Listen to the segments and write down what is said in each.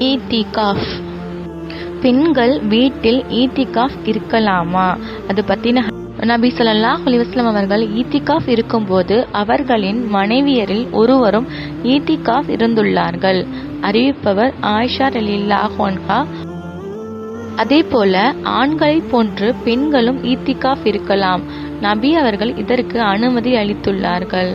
ஈத்திகாஃப். பெண்கள் வீட்டில் ஈத்திகாஃப் இருக்கலாமா? அது பத்தின நபி ஸல்லல்லாஹு அலைஹி அவர்கள் ஈத்திகாஃப் இருக்கும்போது அவர்களின் மனைவியரில் ஒருவரும் ஈத்திகாஃப் இருந்துள்ளார்கள். அறிவிப்பவர் ஆயிஷா ரலியல்லாஹு அன்ஹா. அதே போல ஆண்களை போன்று பெண்களும் ஈத்திகாஃப் இருக்கலாம். நபி அவர்கள் இதற்கு அனுமதி அளித்துள்ளார்கள்.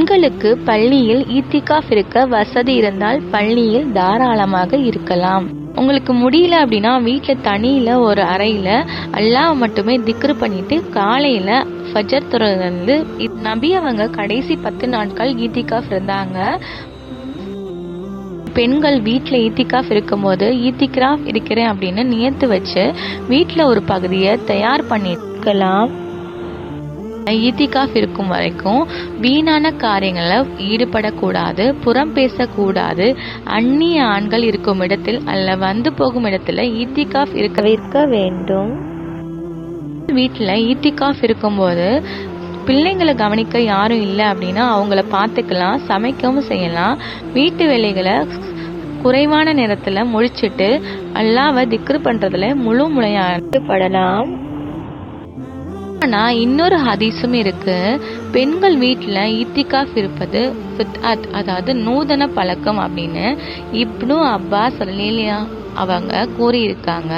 பெண்களுக்கு பள்ளியில் ஈத்திகாஃப் இருக்க வசதி இருந்தால் பள்ளியில் தாராளமாக இருக்கலாம். உங்களுக்கு முடியல அப்படின்னா வீட்டில் தனியில் ஒரு அறையில் அல்லாஹ் மட்டுமே திக்ரு பண்ணிட்டு காலையில் ஃபஜர் துறந்து நபி அவங்க கடைசி பத்து நாட்கள் ஈத்திகாஃப் இருந்தாங்க. பெண்கள் வீட்டில் ஈத்திகாஃப் இருக்கும்போது ஈத்திகிராஃப் இருக்கிறேன் அப்படின்னு நியத்து வச்சு வீட்டில் ஒரு பகுதியை தயார் பண்ணிக்கலாம். ஈத்திகாஃப் இருக்கும் வரைக்கும் வீணான காரியங்களில் ஈடுபடக்கூடாது புறம் பேசக்கூடாது. அந்நிய ஆண்கள் இருக்கும் இடத்தில் அல்ல வந்து போகும் இடத்துல ஈத்திகாஃப் இருக்க தவிர்க்க வேண்டும். வீட்டில் ஈத்திகாஃப் இருக்கும்போது பிள்ளைங்களை கவனிக்க யாரும் இல்லை அப்படின்னா அவங்கள பார்த்துக்கலாம் சமைக்கவும் செய்யலாம். வீட்டு வேலைகளை குறைவான நேரத்தில் முடிச்சிட்டு அல்லாவை திக்ரு பண்ணுறதுல முழு முளையாக ஈடுபடலாம். ஆனா இன்னொரு ஹதீஸும் இருக்கு. பெண்கள் வீட்டில் இத்திகாஃப் இருப்பது ஃபித்அத் அதாவது நூதன பழக்கம் அப்படின்னு இப்னு அப்பாஸ் ரலியா அவங்க கூறியிருக்காங்க.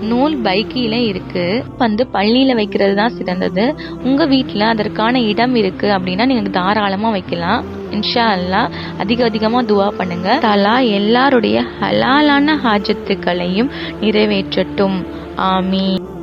நூல் பைக்கில இருக்கு. வந்து பள்ளியில வைக்கிறது தான் சிறந்தது. உங்க வீட்டில் அதற்கான இடம் இருக்கு அப்படின்னா நீங்க தாராளமா வைக்கலாம். இன்ஷா அல்லா அதிக அதிகமா துவா பண்ணுங்க. தலா எல்லாருடைய ஹலாலான ஹாஜத்துக்களையும் நிறைவேற்றட்டும். ஆமீன்.